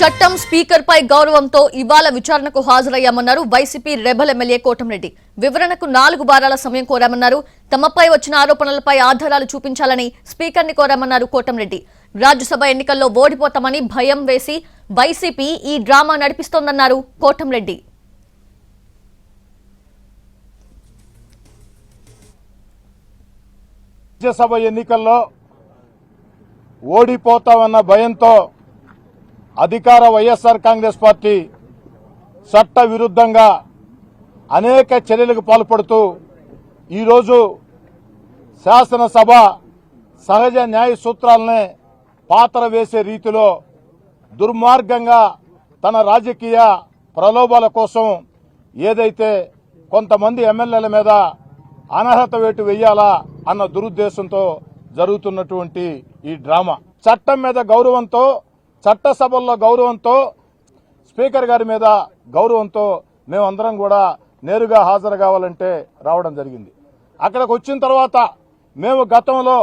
చట్టం స్పీకర్ పై గౌరవంతో ఇవాళ విచారణకు హాజరయ్యామన్నారు వైసీపీ రెబల్ ఎమ్మెల్యే కోటంరెడ్డి. వివరణకు నాలుగు వారాల సమయం కోరామన్నారు. తమపై వచ్చిన ఆరోపణలపై ఆధారాలు చూపించాలని స్పీకర్ని కోరామన్నారు కోటంరెడ్డి. రాజ్యసభ ఎన్నికల్లో ఓడిపోతామని భయం వేసి వైసీపీ ఈ డ్రామా నడిపిస్తోందన్నారు కోటంరెడ్డి. రాజ్యసభ ఎన్నికల్లో ఓడిపోతామన్న భయంతో అధికార వైఎస్ఆర్ కాంగ్రెస్ పార్టీ చట్ట విరుద్ధంగా అనేక చర్యలకు పాల్పడుతూ ఈరోజు శాసనసభ సహజ న్యాయ సూత్రాలనే పాత్ర వేసే రీతిలో దుర్మార్గంగా తన రాజకీయ ప్రలోభాల కోసం ఏదైతే కొంతమంది ఎమ్మెల్యేల మీద అనర్హత వేటు వెయ్యాలా అన్న దురుద్దేశంతో జరుగుతున్నటువంటి ఈ డ్రామా. చట్టం మీద గౌరవంతో చట్టసభల్లో గౌరవంతో స్పీకర్ గారి మీద గౌరవంతో మేమందరం కూడా నేరుగా హాజరు కావాలంటే రావడం జరిగింది. అక్కడికి వచ్చిన తర్వాత మేము గతంలో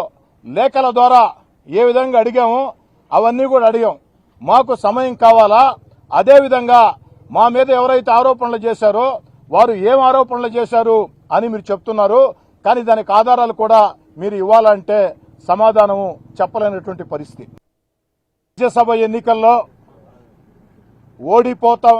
లేఖల ద్వారా ఏ విధంగా అడిగామో అవన్నీ కూడా అడిగాం. మాకు సమయం కావాలా? అదేవిధంగా మా మీద ఎవరైతే ఆరోపణలు చేశారో వారు ఏం ఆరోపణలు చేశారు అని మీరు చెప్తున్నారు. కానీ దానికి ఆధారాలు కూడా మీరు ఇవ్వాలంటే సమాధానము చెప్పలేనటువంటి పరిస్థితి. రాజ్యసభ ఎన్నికల్లో ఓడిపోతాం.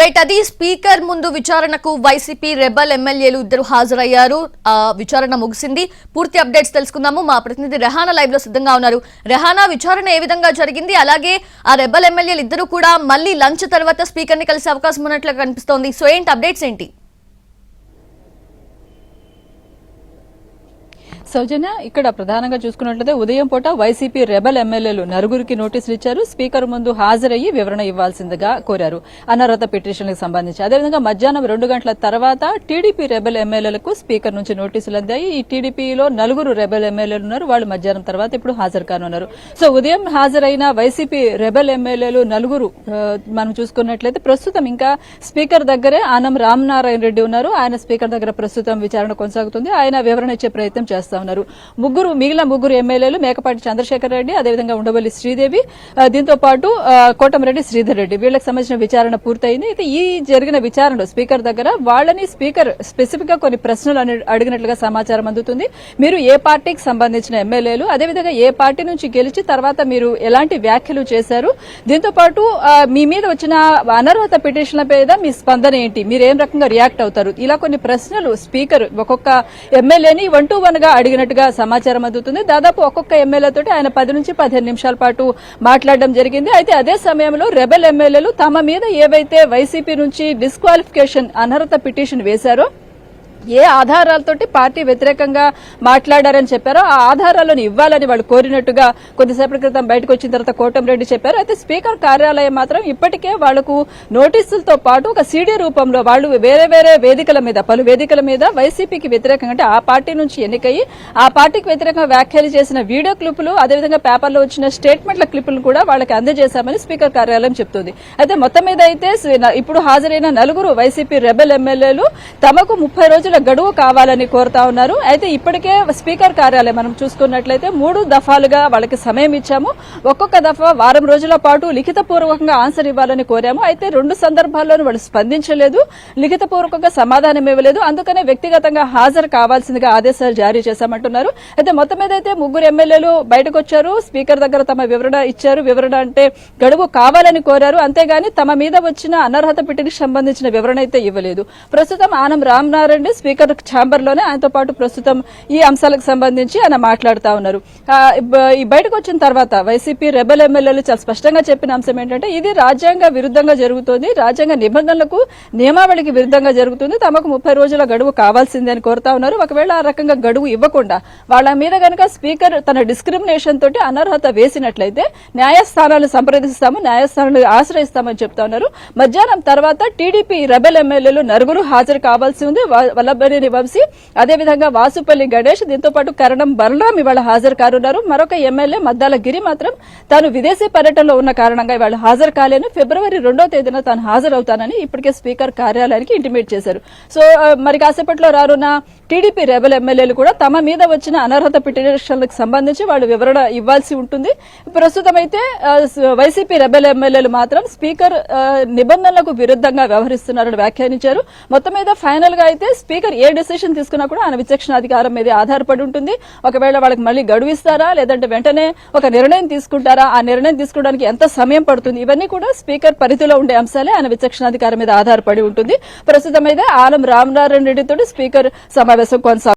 రైట్ అది స్పీకర్ ముందు విచారణకు వైసీపీ రెబల్ ఎమ్మెల్యేలు ఇద్దరు హాజరయ్యారు. ఆ విచారణ ముగిసింది. పూర్తి అప్డేట్స్ తెలుసుకుందాము. మా ప్రతినిధి రెహానా లైవ్లో సిద్ధంగా ఉన్నారు. రెహానా విచారణ ఏ విధంగా జరిగింది? అలాగే ఆ రెబల్ ఎమ్మెల్యేలు ఇద్దరు కూడా మళ్ళీ లంచ్ తర్వాత స్పీకర్ని కలిసే అవకాశం ఉన్నట్లు కనిపిస్తోంది. సో ఏంటి అప్డేట్స్ ఏంటి? సౌజన్య ఇక్కడ ప్రధానంగా చూసుకున్నట్లయితే ఉదయం పూట వైసీపీ రెబల్ ఎమ్మెల్యేలు నలుగురికి నోటీసులు ఇచ్చారు. స్పీకర్ ముందు హాజరయ్యి వివరణ ఇవ్వాల్సిందిగా కోరారు. అనర్హత పిటిషన్లకు సంబంధించి. అదేవిధంగా మధ్యాహ్నం రెండు గంటల తర్వాత టీడీపీ రెబల్ ఎమ్మెల్యేలకు స్పీకర్ నుంచి నోటీసులు అందాయి. ఈ టీడీపీలో నలుగురు రెబల్ ఎమ్మెల్యేలు ఉన్నారు. వాళ్ళు మధ్యాహ్నం తర్వాత ఇప్పుడు హాజరు కానున్నారు. సో ఉదయం హాజరైన వైసీపీ రెబల్ ఎమ్మెల్యేలు నలుగురు మనం చూసుకున్నట్లయితే ప్రస్తుతం ఇంకా స్పీకర్ దగ్గరే ఆనం రామనారాయణ రెడ్డి ఉన్నారు. ఆయన స్పీకర్ దగ్గర ప్రస్తుతం విచారణ కొనసాగుతుంది. ఆయన వివరణ ఇచ్చే ప్రయత్నం చేస్తాం ఉన్నారు. ముగ్గురు మిగిలిన ముగ్గురు ఎమ్మెల్యేలు మేకపాటి చంద్రశేఖర్ రెడ్డి అదేవిధంగా ఉండవల్లి శ్రీదేవి దీంతో పాటు కోటమిరెడ్డి శ్రీధర్ రెడ్డి. వీళ్ళకి సంబంధించిన విచారణ పూర్తయింది. అయితే ఈ జరిగిన విచారణలో స్పీకర్ దగ్గర వాళ్ళని స్పీకర్ స్పెసిఫిక్గా కొన్ని ప్రశ్నలు అడిగినట్లుగా సమాచారం అందుతుంది. మీరు ఏ పార్టీకి సంబంధించిన ఎమ్మెల్యేలు అదేవిధంగా ఏ పార్టీ నుంచి గెలిచి తర్వాత మీరు ఎలాంటి వ్యాఖ్యలు చేశారు? దీంతో పాటు మీ మీద వచ్చిన అనర్హత పిటిషన్ల మీద మీ స్పందన ఏంటి? మీరు ఏం రకంగా రియాక్ట్ అవుతారు? ఇలా కొన్ని ప్రశ్నలు స్పీకర్ ఒక్కొక్క ఎమ్మెల్యేని వన్ టు వన్గా అడిగినట్టుగా సమాచారం అందుతుంది. దాదాపు ఒక్కొక్క ఎమ్మెల్యే ఆయన పది నుంచి పదిహేను నిమిషాల పాటు మాట్లాడడం జరిగింది. అయితే అదే సమయంలో రెబెల్ ఎమ్మెల్యేలు తమ మీద ఏవైతే వైసీపీ నుంచి డిస్క్వాలిఫికేషన్ అనర్హత పిటిషన్ వేశారో ఏ ఆధారాలతోటి పార్టీ వ్యతిరేకంగా మాట్లాడారని చెప్పారో ఆ ఆధారాలను ఇవ్వాలని వాళ్ళు కోరినట్టుగా కొద్దిసేపటి క్రితం బయటకు వచ్చిన తర్వాత కోటంరెడ్డి చెప్పారు. అయితే స్పీకర్ కార్యాలయం మాత్రం ఇప్పటికే వాళ్ళకు నోటీసులతో పాటు ఒక సీడీ రూపంలో వాళ్ళు వేరే వేరే వేదికల మీద పలు వేదికల మీద వైసీపీకి వ్యతిరేకంగా అంటే ఆ పార్టీ నుంచి ఎన్నికయ్యి ఆ పార్టీకి వ్యతిరేకంగా వ్యాఖ్యలు చేసిన వీడియో క్లిప్పులు అదేవిధంగా పేపర్లో వచ్చిన స్టేట్మెంట్ల క్లిప్లు కూడా వాళ్ళకి అందజేశామని స్పీకర్ కార్యాలయం చెప్తుంది. అయితే మొత్తం మీద అయితే ఇప్పుడు హాజరైన నలుగురు వైసీపీ రెబెల్ ఎమ్మెల్యేలు తమకు ముప్పై రోజులు గడువు కావాలని కోరుతా ఉన్నారు. అయితే ఇప్పటికే స్పీకర్ కార్యాలయం మనం చూసుకున్నట్లయితే మూడు దఫాలుగా వాళ్ళకి సమయం ఇచ్చాము. ఒక్కొక్క దఫా వారం రోజుల పాటు లిఖితపూర్వకంగా ఆన్సర్ ఇవ్వాలని కోరాము. అయితే రెండు సందర్భాల్లోనూ వాళ్ళు స్పందించలేదు. లిఖితపూర్వకంగా సమాధానం ఇవ్వలేదు. అందుకనే వ్యక్తిగతంగా హాజరు కావాల్సిందిగా ఆదేశాలు జారీ చేశామంటున్నారు. అయితే మొత్తం మీద అయితే ముగ్గురు ఎమ్మెల్యేలు బయటకు వచ్చారు స్పీకర్ దగ్గర తమ వివరణ ఇచ్చారు. వివరణ అంటే గడువు కావాలని కోరారు. అంతేగాని తమ మీద వచ్చిన అనర్హత పిటికి సంబంధించిన వివరణ అయితే ఇవ్వలేదు. ప్రస్తుతం ఆనం రామనారాయణ స్పీకర్ ఛాంబర్లోనే ఆయనతో పాటు ప్రస్తుతం ఈ అంశాలకు సంబంధించి ఆయన మాట్లాడుతా ఉన్నారు. ఈ బయటకు వచ్చిన తర్వాత వైసీపీ రెబల్ ఎమ్మెల్యేలు చాలా స్పష్టంగా చెప్పిన అంశం ఏంటంటే ఇది రాజ్యాంగ విరుద్ధంగా జరుగుతుంది రాజ్యాంగ నిబంధనలకు నియమావళికి విరుద్ధంగా జరుగుతుంది తమకు ముప్పై రోజుల గడువు కావాల్సిందే అని కోరుతా ఉన్నారు. ఒకవేళ ఆ రకంగా గడువు ఇవ్వకుండా వాళ్ళ మీద గనక స్పీకర్ తన డిస్క్రిమినేషన్ తోటి అనర్హత వేసినట్లయితే న్యాయస్థానాలు సంప్రదిస్తాము న్యాయస్థానాలు ఆశ్రయిస్తామని చెప్తా ఉన్నారు. మధ్యాహ్నం తర్వాత టీడీపీ రెబెల్ ఎమ్మెల్యేలు నలుగురు హాజరు కావాల్సి ఉంది. వాళ్ళ బాలబనేని వంశీ అదేవిధంగా వాసుపల్లి గణేష్ దీంతో పాటు కరణం బలరాం ఇవాళ హాజరు కానున్నారు. మరొక ఎమ్మెల్యే మద్దాల గిరి మాత్రం తాను విదేశీ పర్యటనలో ఉన్న కారణంగా ఇవాళ హాజరు కాలేను. ఫిబ్రవరి రెండో తేదీన తాను హాజరవుతానని ఇప్పటికే స్పీకర్ కార్యాలయానికి ఇంటిమేట్ చేశారు. సో మరి కాసేపట్లో రానున్న టీడీపీ రెబల్ ఎమ్మెల్యేలు కూడా తమ మీద వచ్చిన అనర్హత పిటిషన్లకు సంబంధించి వాళ్ళు వివరణ ఇవ్వాల్సి ఉంటుంది. ప్రస్తుతం అయితే వైసీపీ రెబల్ ఎమ్మెల్యేలు మాత్రం స్పీకర్ నిబంధనలకు విరుద్ధంగా వ్యవహరిస్తున్నారని వ్యాఖ్యానించారు. మొత్తం మీద ఫైనల్గా అయితే స్పీకర్ ఏ డెసిషన్ తీసుకున్నా కూడా ఆయన విచక్షణాధికారం మీద ఆధారపడి ఉంటుంది. ఒకవేళ వాళ్ళకి మళ్ళీ గడువు ఇస్తారా? లేదంటే వెంటనే ఒక నిర్ణయం తీసుకుంటారా? ఆ నిర్ణయం తీసుకోవడానికి ఎంత సమయం పడుతుంది? ఇవన్నీ కూడా స్పీకర్ పరిధిలో ఉండే అంశాలే ఆయన విచక్షణాధికారం మీద ఆధారపడి ఉంటుంది. ప్రస్తుతం అయితే ఆలం రామనారాయణ రెడ్డితో స్పీకర్ సమావేశం కొనసాగుతుంది.